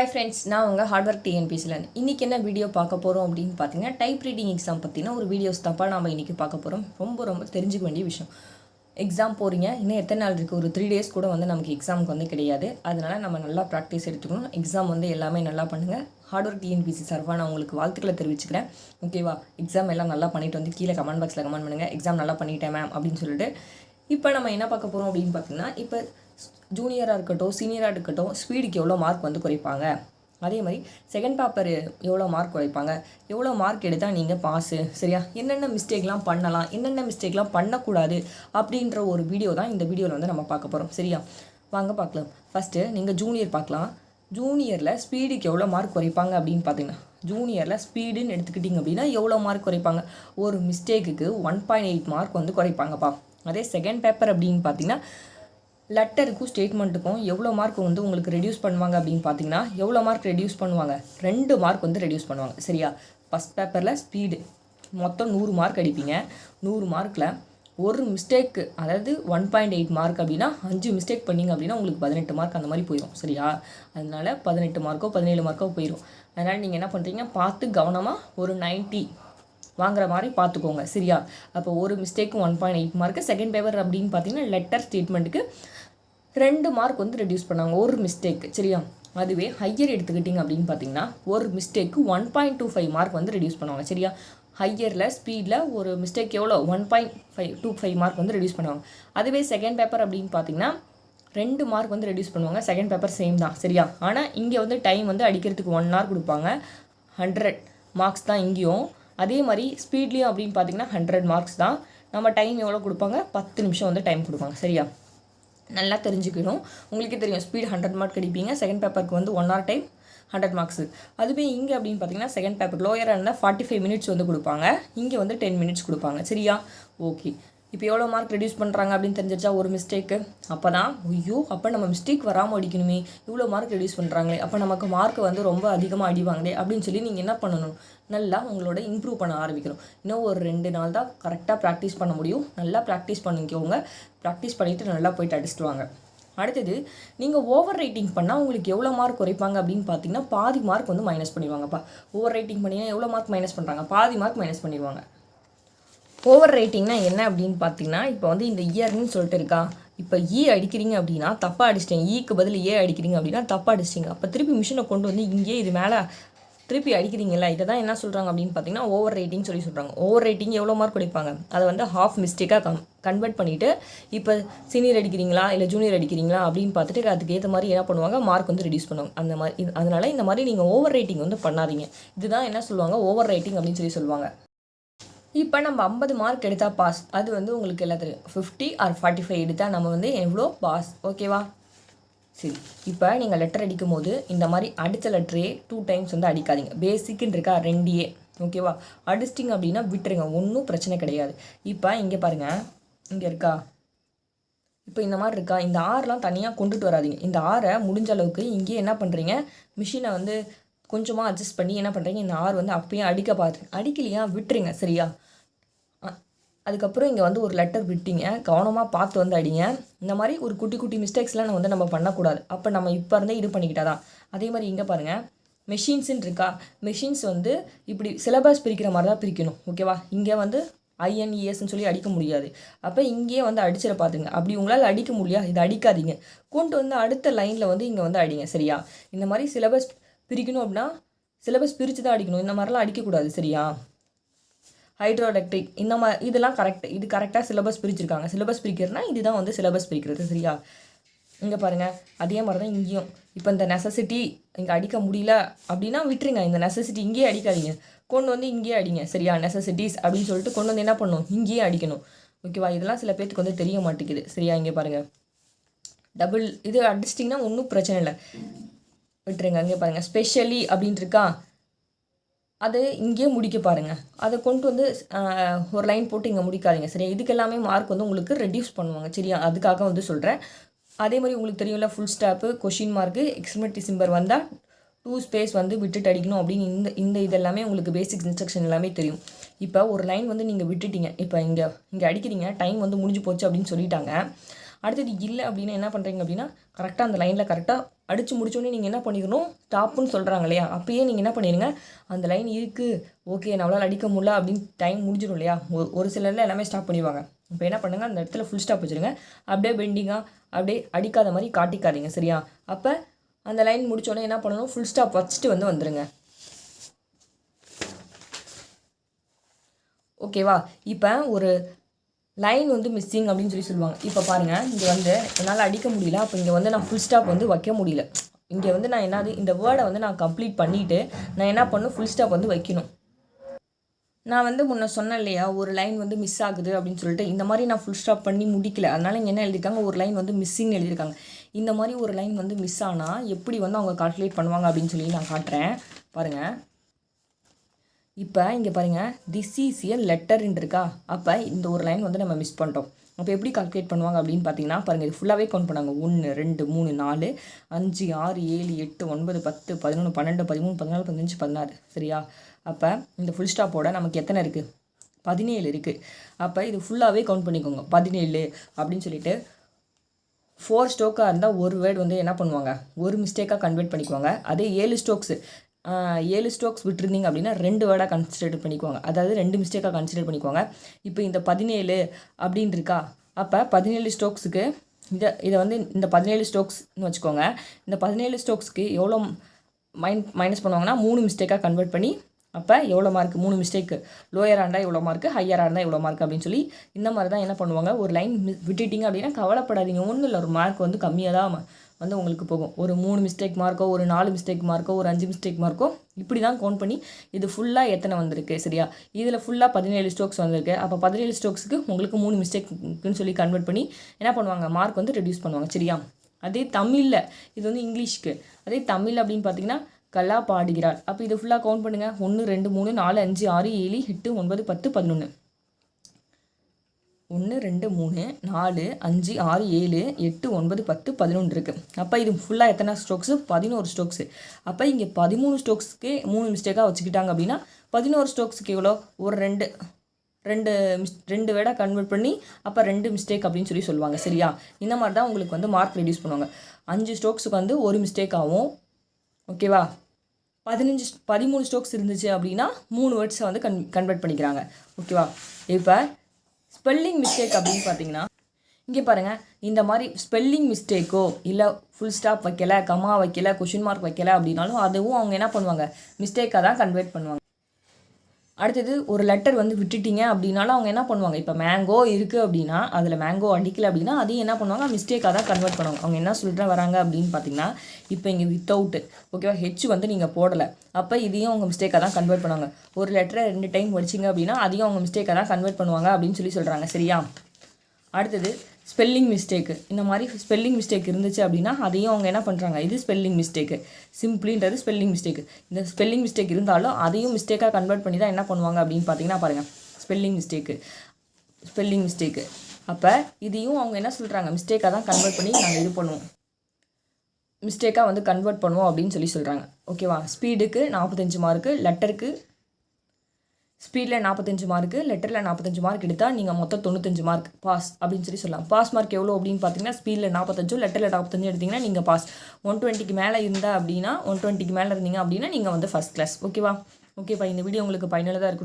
Hi friends நான் உங்கள் hard work டிஎன்பிசியில் இன்றைக்கி என்ன வீடியோ பார்க்க போகிறோம் அப்படின்னு பார்த்தீங்கன்னா டைப் ரைட்டிங் எக்ஸாம் பற்றின ஒரு வீடியோஸ் தப்பாக நம்ம இன்றைக்கி பார்க்க போகிறோம் ரொம்ப ரொம்ப தெரிஞ்சுக்க வேண்டிய விஷயம். எக்ஸாம் போகிறீங்க இன்னும் எத்தனை நாள் இருக்குது ஒரு த்ரீ டேஸ் கூட வந்து நமக்கு எக்ஸாமுக்கு வந்து கிடையாது. அதனால் நம்ம நல்லா ப்ராக்டிஸ் எடுத்துக்கணும். எக்ஸாம் வந்து எல்லாமே நல்லா பண்ணுங்கள் ஹார்ட் ஒர்க் டிஎன்பிசி சார்பாக நான் உங்களுக்கு வாழ்த்துக்களை தெரிவிச்சுக்கிறேன். ஓகேவா எக்ஸாம் எல்லாம் நல்லா பண்ணிட்டு வந்து கீழே கமெண்ட் பாக்ஸில் கமெண்ட் பண்ணுங்கள் எக்ஸாம் நல்லா பண்ணிட்டேன் மேம் அப்படின்னு சொல்லிட்டு. இப்போ நம்ம என்ன பார்க்க போகிறோம் அப்படின்னு பார்த்தீங்கன்னா இப்போ ஜூனியராக இருக்கட்டும் சீனியராக இருக்கட்டும் ஸ்பீடுக்கு எவ்வளோ மார்க் வந்து குறைப்பாங்க? அதே மாதிரி செகண்ட் பேப்பர் எவ்வளோ மார்க் குறைப்பாங்க? எவ்வளோ மார்க் எடுத்தால் நீங்கள் பாஸு சரியா? என்னென்ன மிஸ்டேக்லாம் பண்ணலாம்? என்னென்ன மிஸ்டேக்லாம் பண்ணக்கூடாது? அப்படின்ற ஒரு வீடியோ தான் இந்த வீடியோவில் வந்து நம்ம பார்க்க போகிறோம் சரியா? வாங்க பார்க்கலாம். ஃபஸ்ட்டு நீங்கள் ஜூனியர் பார்க்கலாம். ஜூனியரில் ஸ்பீடுக்கு எவ்வளோ மார்க் குறைப்பாங்க அப்படின்னு பார்த்தீங்கன்னா ஜூனியரில் ஸ்பீடுன்னு எடுத்துக்கிட்டிங்க அப்படின்னா எவ்வளோ மார்க் குறைப்பாங்க? ஒரு மிஸ்டேக்குக்கு ஒன் பாயிண்ட் எயிட் மார்க் வந்து குறைப்பாங்கப்பா. அதே செகண்ட் பேப்பர் அப்படின்னு பார்த்தீங்கன்னா லெட்டருக்கும் ஸ்டேட்மெண்ட்டுக்கும் எவ்வளோ மார்க் வந்து உங்களுக்கு ரெடியூஸ் பண்ணுவாங்க அப்படின்னு பார்த்தீங்கன்னா எவ்வளோ மார்க் ரெடியூஸ் பண்ணுவாங்க? ரெண்டு மார்க் வந்து ரெடியூஸ் பண்ணுவாங்க. சரியா? ஃபஸ்ட் பேப்பரில் ஸ்பீடு மொத்தம் நூறு மார்க் அடிப்பீங்க. நூறு மார்க்கில் ஒரு மிஸ்டேக்கு அதாவது ஒன் பாயிண்ட் எயிட் மார்க் அப்படின்னா அஞ்சு மிஸ்டேக் பண்ணீங்க அப்படின்னா உங்களுக்கு பதினெட்டு மார்க் அந்த மாதிரி போயிடும் சரியா? அதனால் பதினெட்டு மார்க்கோ பதினேழு மார்க்கோ போயிடும் அதனால் நீங்கள் என்ன பண்ணுறீங்க பார்த்து கவனமாக ஒரு 90 வாங்குற மாதிரி பார்த்துக்கோங்க. சரியா? அப்போ ஒரு mistake one point eight mark second paper அப்படின்னு பார்த்தீங்கன்னா லெட்டர் ஸ்டேட்மெண்ட்டுக்கு ரெண்டு மார்க் வந்து ரெடியூஸ் பண்ணாங்க. ஒரு மிஸ்டேக் சரியா? அதுவே ஹையர் எடுத்துக்கிட்டிங்க அப்படின்னு பார்த்தீங்கன்னா ஒரு mistake one point two five mark வந்து ரெடியூஸ் பண்ணுவாங்க. சரியா? ஹையரில் ஸ்பீடில் ஒரு மிஸ்டேக் எவ்வளோ? One point five two five mark வந்து ரெடியூஸ் பண்ணுவாங்க. அதுவே செகண்ட் பேப்பர் அப்படின்னு பார்த்தீங்கன்னா ரெண்டு மார்க் வந்து ரெடியூஸ் பண்ணுவாங்க. செகண்ட் பேப்பர் சேம் தான். சரியா? ஆனால் இங்கே வந்து டைம் வந்து அடிக்கிறதுக்கு ஒன் ஹவர் கொடுப்பாங்க. ஹண்ட்ரட் மார்க்ஸ் தான் இங்கேயும். அதே மாதிரி ஸ்பீட்லேயும் அப்படின்னு பார்த்தீங்கன்னா ஹண்ட்ரட் மார்க்ஸ் தான். நம்ம டைம் எவ்வளோ கொடுப்பாங்க? பத்து நிமிஷம் வந்து டைம் கொடுப்பாங்க. சரியா? நல்லா தெரிஞ்சுக்கணும். உங்களுக்கே தெரியும் ஸ்பீட் ஹண்ட்ரட் மார்க் கிடைப்பீங்க செகண்ட் பேப்பருக்கு வந்து one hour time hundred marks அதுவே இங்கே அப்படின்னு பார்த்தீங்கன்னா செகண்ட் பேப்பர் லோயராக இருந்தால் ஃபார்ட்டி ஃபைவ் மினிட்ஸ் வந்து கொடுப்பாங்க. இங்கே வந்து டென் மினிட்ஸ் கொடுப்பாங்க. சரியா? ஓகே இப்போ எவ்வளோ மார்க் ரெடியூஸ் பண்ணுறாங்க அப்படின்னு தெரிஞ்சிருச்சா? ஒரு மிஸ்டேக்கு அப்போ தான் ஐயோ அப்போ நம்ம மிஸ்டேக் வராமல் அடிக்கணுமே. இவ்வளோ மார்க் ரெடியூஸ் பண்ணுறாங்களே அப்போ நமக்கு மார்க் வந்து ரொம்ப அதிகமாக அடிவாங்களே அப்படின்னு சொல்லி நீங்கள் என்ன பண்ணணும்? நல்லா உங்களோட இம்ப்ரூவ் பண்ண ஆரம்பிக்கணும். இன்னும் ஒரு ரெண்டு நாள் தான் கரெக்டாக ப்ராக்டிஸ் பண்ண முடியும். நல்லா ப்ராக்டிஸ் பண்ணிக்கோங்க. ப்ராக்டிஸ் பண்ணிவிட்டு நல்லா போயிட்டு அடிச்சிட்டு வாங்க. அடுத்தது நீங்கள் ஓவர் ரைட்டிங் பண்ணால் உங்களுக்கு எவ்வளோ மார்க் குறைப்பாங்க அப்படின்னு பார்த்தீங்கன்னா பாதி மார்க் வந்து மைனஸ் பண்ணிடுவாங்கப்பா. ஓவர் ரைட்டிங் பண்ணிங்கன்னா எவ்வளோ மார்க் மைனஸ் பண்ணுறாங்க பாதி மார்க் மைனஸ் பண்ணிடுவாங்க. ஓவர் ரைட்டிங்னா என்ன அப்படின்னு பார்த்தீங்கன்னா இப்போ வந்து இந்த இயர்னு சொல்லிட்டு இருக்கா. இப்போ ஈ e அடிக்கிறீங்க அப்படின்னா தப்பாக அடிச்சிட்டீங்க. E ஈக்கு பதில் ஏ அடிக்கிறீங்க அப்படின்னா தப்பாக அடிச்சிட்டிங்க. அப்போ திருப்பி மிஷினை கொண்டு வந்து இங்கே இது மேலே திருப்பி அடிக்கிறீங்களா இதை தான் என்ன சொல்கிறாங்க அப்படின்னு பார்த்தீங்கன்னா ஓவர் ரேட்டிங் சொல்லி சொல்கிறாங்க ஓவர் ரேட்டிங் எவ்வளோ மார்க் கொடுப்பாங்க அதை வந்து ஹாஃப் மிஸ்டேக்காக கம் கன்வெர்ட் பண்ணிவிட்டு இப்போ சீனியர் அடிக்கிறீங்களா இல்லை ஜூனியர் அடிக்கிறீங்களா அப்படின்னு பார்த்துட்டு அதுக்கு ஏற்ற மாதிரி என்ன பண்ணுவாங்க? மார்க் வந்து ரெடியூஸ் பண்ணுவாங்க. அந்த மாதிரி அதனால் அதனால இந்த மாதிரி நீங்கள் ஓவர் ரேட்டிங் வந்து பண்ணாதீங்க. இதுதான் என்ன சொல்லுவாங்க? ஓவர் ரேட்டிங் அப்படின்னு சொல்லி சொல்லுவாங்க. இப்போ நம்ம ஐம்பது மார்க் எடுத்தால் பாஸ் அது வந்து உங்களுக்கு எல்லாம் தெரியும் ஃபிஃப்டி ஆர் ஃபார்ட்டி ஃபைவ் எடுத்தால் நம்ம வந்து எவ்வளோ பாஸ் ஓகேவா சரி. இப்போ நீங்கள் லெட்டர் அடிக்கும் போது இந்த மாதிரி அடித்த லெட்டரே டூ டைம்ஸ் வந்து அடிக்காதீங்க. பேசிக்குன்னு இருக்கா? ரெண்டியே ஓகேவா அடிச்சிட்டிங்க அப்படின்னா விட்டுருங்க. ஒன்றும் பிரச்சனை கிடையாது. இப்போ இங்கே பாருங்கள் இங்கே இருக்கா? இப்போ இந்த மாதிரி இருக்கா? இந்த ஆறுலாம் தனியாக கொண்டுட்டு வராதீங்க. இந்த ஆறை முடிஞ்ச அளவுக்கு இங்கேயே என்ன பண்ணுறீங்க மிஷினை வந்து கொஞ்சமாக அட்ஜஸ்ட் பண்ணி என்ன பண்ணுறீங்க இந்த ஆறு வந்து அப்பயும் அடிக்க பார்த்து அடிக்கலையா? விட்டுருங்க சரியா? அதுக்கப்புறம் இங்கே வந்து ஒரு லெட்டர் விட்டீங்க. கவனமாக பார்த்து வந்து அடிங்க. இந்த மாதிரி ஒரு குட்டி குட்டி மிஸ்டேக்ஸ்லாம் நம்ம வந்து நம்ம பண்ணக்கூடாது. அப்போ நம்ம இப்போ இருந்தே இது பண்ணிக்கிட்டாதான் அதே மாதிரி இங்கே பாருங்கள் மெஷின்ஸுன்னு இருக்கா? மெஷின்ஸ் வந்து இப்படி சிலபஸ் பிரிக்கிற மாதிரி தான் பிரிக்கணும். ஓகேவா இங்கே வந்து ஐஎன்இஎஸ்ன்னு சொல்லி அடிக்க முடியாது. அப்போ இங்கேயே வந்து அடிச்சிட பார்த்துங்க அப்படி உங்களால் அடிக்க முடியா? இதை அடிக்காதீங்க. கொண்டு வந்து அடுத்த லைனில் வந்து இங்கே வந்து அடிங்க சரியா? இந்த மாதிரி சிலபஸ் பிரிக்கணும் அப்படின்னா சிலபஸ் பிரித்து தான் அடிக்கணும். இந்த மாதிரிலாம் அடிக்கக்கூடாது சரியா? ஹைட்ரோ எலக்ட்ரிக் இந்த மாதிரி இதெல்லாம் கரெக்ட் இது கரெக்டாக சிலபஸ் பிரிச்சிருக்காங்க. சிலபஸ் பிரிக்கிறதுனா இதுதான் வந்து சிலபஸ் பிரிக்கிறது சரியா? இங்கே பாருங்கள் அதே மாதிரி தான் இங்கேயும். இப்போ இந்த நெசசிட்டி இங்கே அடிக்க முடியல அப்படின்னா விட்டுருங்க. இந்த நெசசிட்டி இங்கேயே அடிக்காதீங்க. கொண்டு வந்து இங்கேயே அடிங்க சரியா? நெசசிட்டிஸ் அப்படின்னு சொல்லிட்டு கொண்டு வந்து என்ன பண்ணணும்? இங்கேயே அடிக்கணும். ஓகேவா இதெல்லாம் சில பேர்த்துக்கு வந்து தெரிய மாட்டேங்குது சரியா? இங்கே பாருங்கள் டபுள் இது அடிச்சிட்டிங்கன்னா ஒன்றும் பிரச்சனை இல்லை. விட்டுருங்க அங்கே பாருங்கள் ஸ்பெஷலி அப்படின்ட்டு இருக்கா அது இங்கேயே முடிக்க பாருங்கள் அதை கொண்டு வந்து ஒரு லைன் போட்டு இங்கே முடிக்காதீங்க சரியா? இதுக்கு எல்லாமே மார்க் வந்து உங்களுக்கு ரெடியூஸ் பண்ணுவாங்க சரியா? அதுக்காக வந்து சொல்கிறேன் அதே மாதிரி உங்களுக்கு தெரியும்ல full stop question mark exclamatory symbol வந்தால் டூ ஸ்பேஸ் வந்து விட்டுட்டு அடிக்கணும் அப்படின்னு இந்த இந்த இதெல்லாமே உங்களுக்கு பேசிக் இன்ஸ்ட்ரக்ஷன் எல்லாமே தெரியும். இப்போ ஒரு லைன் வந்து நீங்கள் விட்டுட்டீங்க. இப்போ இங்கே இங்கே அடிக்கிறீங்க டைம் வந்து முடிஞ்சு போச்சு அப்படின்னு சொல்லிட்டாங்க. அடுத்தது இல்லை அப்படின்னா என்ன பண்ணுறீங்க அப்படின்னா கரெக்டாக அந்த லைனில் கரெக்டாக அடித்து முடிச்சோடனே நீங்கள் என்ன பண்ணிக்கணும் ஸ்டாப்புன்னு சொல்கிறாங்க இல்லையா? அப்பயே நீங்கள் என்ன பண்ணிடுங்க அந்த லைன் இருக்குது ஓகே நம்மளால் அடிக்க முடியல அப்படின்னு டைம் முடிஞ்சிடும் இல்லையா? ஒரு ஒரு சிலரில் எல்லாமே ஸ்டாப் பண்ணிடுவாங்க. இப்போ என்ன பண்ணுங்கள் அந்த இடத்துல ஃபுல் ஸ்டாப் வச்சுருங்க. அப்படியே பெண்டிங்காக அப்படியே அடிக்காத மாதிரி காட்டிக்காதீங்க சரியா? அப்போ அந்த லைன் முடித்தோடனே என்ன பண்ணணும் ஃபுல் ஸ்டாப் வச்சுட்டு வந்து வந்துடுங்க ஓகேவா இப்போ ஒரு லைன் வந்து மிஸ்ஸிங் அப்படின்னு சொல்லி சொல்லுவாங்க. இப்போ பாருங்கள் இங்கே வந்து என்னால் அடிக்க முடியல. அப்போ இங்கே வந்து நான் ஃபுல் ஸ்டாப் வந்து வைக்க முடியல. இங்கே வந்து நான் என்னது இந்த வேர்டை வந்து நான் கம்ப்ளீட் பண்ணிவிட்டு நான் என்ன பண்ணணும்? ஃபுல் ஸ்டாப் வந்து வைக்கணும். நான் வந்து முன்ன சொன்னேன் இல்லையா ஒரு லைன் வந்து மிஸ் ஆகுது அப்படின்னு சொல்லிட்டு. இந்த மாதிரி நான் ஃபுல் ஸ்டாப் பண்ணி முடிக்கல. அதனால் இங்கே என்ன எழுதியிருக்காங்க ஒரு லைன் வந்து மிஸ்ஸிங் எழுதியிருக்காங்க இந்த மாதிரி ஒரு லைன் வந்து மிஸ் ஆனால் எப்படி வந்து அவங்க கால்குலேட் பண்ணுவாங்க அப்படின்னு சொல்லி நான் காட்டுறேன். பாருங்கள் இப்போ இங்கே பாருங்கள் திஸ் இஸ் எ லெட்டர்ன்னு இருக்கா அப்போ இந்த ஒரு லைன் வந்து நம்ம மிஸ் பண்ணிட்டோம். அப்போ எப்படி கால்குலேட் பண்ணுவாங்க அப்படின்னு பார்த்தீங்கன்னா பாருங்கள் இது ஃபுல்லாகவே கவுண்ட் பண்ணாங்க. ஒன்று ரெண்டு மூணு நாலு அஞ்சு ஆறு ஏழு எட்டு ஒன்பது பத்து பதினொன்று பன்னெண்டு பதிமூணு பதினாலு பதினஞ்சு பதினாறு. சரியா? அப்போ இந்த ஃபுல் ஸ்டாப்போட நமக்கு எத்தனை இருக்குது பதினேழு இருக்குது அப்போ இது ஃபுல்லாகவே கவுண்ட் பண்ணிக்கோங்க. பதினேழு அப்படின்னு சொல்லிட்டு ஃபோர் ஸ்டோக்காக இருந்தால் ஒரு வேர்டு வந்து என்ன பண்ணுவாங்க? ஒரு மிஸ்டேக்காக கன்வெர்ட் பண்ணிக்குவாங்க. அதே ஏழு ஸ்டோக்ஸு ஏழு ஸ்டோக்ஸ் விட்டுருந்தீங்க அப்படின்னா ரெண்டு வேர்டாக கன்சிடர் பண்ணிக்குவாங்க அதாவது ரெண்டு மிஸ்டேக்காக கன்சிடர் பண்ணிக்குவாங்க இப்போ இந்த பதினேழு அப்படின்னு இருக்கா அப்போ பதினேழு ஸ்டோக்ஸுக்கு இதை இதை வந்து இந்த பதினேழு ஸ்டோக்ஸ்னு வச்சுக்கோங்க. இந்த பதினேழு ஸ்டோக்ஸ்க்கு எவ்வளோ மைன் மைனஸ் பண்ணுவாங்கன்னா மூணு மிஸ்டேக்காக கன்வெர்ட் பண்ணி அப்போ எவ்வளோ மார்க் மூணு மிஸ்டேக்கு லோயராக இருந்தால் எவ்வளோ மார்க்கு ஹையராக இருந்தால் எவ்வளோ மார்க் அப்படின்னு சொல்லி இந்த மாதிரி தான் என்ன பண்ணுவாங்க? ஒரு லைன் விட்டுட்டீங்க அப்படின்னா கவலைப்படாதீங்க. ஒன்றும் இல்லை ஒரு மார்க் வந்து கம்மியாக தான் வந்து உங்களுக்கு போகும். ஒரு மூணு மிஸ்டேக் மார்க்கோ ஒரு நாலு மிஸ்டேக் மார்க்கோ ஒரு அஞ்சு மிஸ்டேக் மார்க்கோ இப்படி தான் கவுண்ட் பண்ணி இது ஃபுல்லாக எத்தனை வந்திருக்கு சரியா? இதில் ஃபுல்லாக பதினேழு ஸ்டோக்ஸ் வந்திருக்கு. அப்போ பதினேழு ஸ்டோக்ஸுக்கு உங்களுக்கு மூணு மிஸ்டேக்குன்னு சொல்லி கன்வெர்ட் பண்ணி என்ன பண்ணுவாங்க? மார்க் வந்து ரெடியூஸ் பண்ணுவாங்க சரியா? அதே தமிழில் இது வந்து இங்கிலீஷ்க்கு. அதே தமிழ் அப்படின்னு பார்த்தீங்கன்னா கல்லா பாடுகிறாள் அப்போ இது ஃபுல்லாக கவுண்ட் பண்ணுங்கள் ஒன்று ரெண்டு மூணு நாலு அஞ்சு ஆறு ஏழு எட்டு ஒன்பது பத்து பதினொன்று ஒன்று ரெண்டு மூணு நாலு அஞ்சு ஆறு ஏழு எட்டு ஒன்பது பத்து பதினொன்று இருக்குது அப்போ இது ஃபுல்லாக எத்தனை ஸ்ட்ரோக்ஸு பதினோரு ஸ்ட்ரோக்ஸு அப்போ இங்கே பதிமூணு ஸ்ட்ரோக்ஸ்க்கே மூணு மிஸ்டேக்காக வச்சுக்கிட்டாங்க அப்படின்னா பதினோரு ஸ்ட்ரோக்ஸுக்கு எவ்வளோ? ஒரு ரெண்டு. ரெண்டு மிஸ் ரெண்டு வேடை கன்வெர்ட் பண்ணி அப்போ ரெண்டு மிஸ்டேக் அப்படின்னு சொல்லி சொல்லுவாங்க. சரியா? இந்த மாதிரி தான் உங்களுக்கு வந்து மார்க் ரெடியூஸ் பண்ணுவாங்க. அஞ்சு ஸ்ட்ரோக்ஸுக்கு வந்து ஒரு மிஸ்டேக் ஆகும். ஓகேவா? பதினஞ்சு பதிமூணு ஸ்ட்ரோக்ஸ் இருந்துச்சு அப்படின்னா மூணு வேர்ட்ஸை வந்து கன் கன்வெர்ட் பண்ணிக்கிறாங்க. ஓகேவா? இப்போ ஸ்பெல்லிங் மிஸ்டேக் அப்படின்னு பார்த்தீங்கன்னா இங்கே பாருங்கள் இந்த மாதிரி ஸ்பெல்லிங் மிஸ்டேக்கோ இல்லை ஃபுல் ஸ்டாப் வைக்கல கமா வைக்கல கொஷின் மார்க் வைக்கல அப்படின்னாலும் அதுவும் அவங்க என்ன பண்ணுவாங்க? மிஸ்டேக்காக தான் கன்வெர்ட் பண்ணுவாங்க. அடுத்தது ஒரு லெட்டர் வந்து விட்டுட்டீங்க அப்படின்னாலும் அவங்க என்ன பண்ணுவாங்க? இப்போ மேங்கோ இருக்குது அப்படின்னா அதில் மேங்கோ அடிக்கல அப்படின்னா அதையும் என்ன பண்ணுவாங்க? மிஸ்டேக்காக தான் கன்வெர்ட் பண்ணுவாங்க. அவங்க என்ன சொல்லிட்டு வராங்க அப்படின்னு பார்த்தீங்கன்னா இப்போ இங்கே வித்தவுட் ஓகேவா ஹெச் வந்து நீங்கள் போடலை. அப்போ இதையும் அவங்க மிஸ்டேக்காக தான் கன்வெர்ட் பண்ணுவாங்க. ஒரு லெட்டரை ரெண்டு டைம் படிச்சிங்க அப்படின்னா அதையும் அவங்க மிஸ்டேக்காக தான் கன்வெர்ட் பண்ணுவாங்க அப்படின்னு சொல்லி சொல்கிறாங்க சரியா? அடுத்தது ஸ்பெல்லிங் மிஸ்டேக்கு. இந்த மாதிரி ஸ்பெல்லிங் மிஸ்டேக் இருந்துச்சு அப்படின்னா அதையும் அவங்க என்ன பண்ணுறாங்க இது ஸ்பெல்லிங் மிஸ்டேக்கு. சிம்பிளின்றது ஸ்பெல்லிங் மிஸ்டேக்கு. இந்த ஸ்பெல்லிங் மிஸ்டேக் இருந்தாலும் அதையும் மிஸ்டேக்காக கன்வெர்ட் பண்ணி தான் என்ன பண்ணுவாங்க அப்படின்னு பார்த்தீங்கன்னா பாருங்கள் ஸ்பெல்லிங் மிஸ்டேக்கு. Spelling mistake. அப்போ இதையும் அவங்க என்ன சொல்கிறாங்க மிஸ்டேக்காக தான் கன்வெர்ட் பண்ணி நாங்கள் இது பண்ணுவோம். மிஸ்டேக்காக வந்து கன்வெர்ட் பண்ணுவோம் அப்படின்னு சொல்லி சொல்கிறாங்க ஓகேவா? ஸ்பீடுக்கு நாற்பத்தஞ்சு மார்க்கு லெட்டருக்கு ஸ்பீடில் நாற்பத்தஞ்சு மார்க்கு லெட்டரில் நாற்பத்தஞ்சு மார்க் எடுத்தால் நீங்கள் மொத்தம் தொண்ணூத்தஞ்சு மார்க் பாஸ் அப்படின்னு சொல்லி சொல்லலாம். பாஸ் மார்க் எவ்வளோ அப்படின்னு பார்த்தீங்கன்னா ஸ்பீடில் நாற்பத்தஞ்சும் லெட்டரில் நாற்பத்தஞ்சு எடுத்திங்கன்னா நீங்கள் பாஸ் ஒன் டுவெண்ட்டிக்கு மேலே இருந்தால் அப்படின்னா ஒன் டுவெண்ட்டிக்கு மேலே இருந்தீங்க அப்படின்னா நீங்கள் வந்து ஃபஸ்ட் கிளாஸ் ஓகேவா ஓகேப்பா இந்த வீடியோ உங்களுக்கு பயனுள்ளதாக இருக்கும்.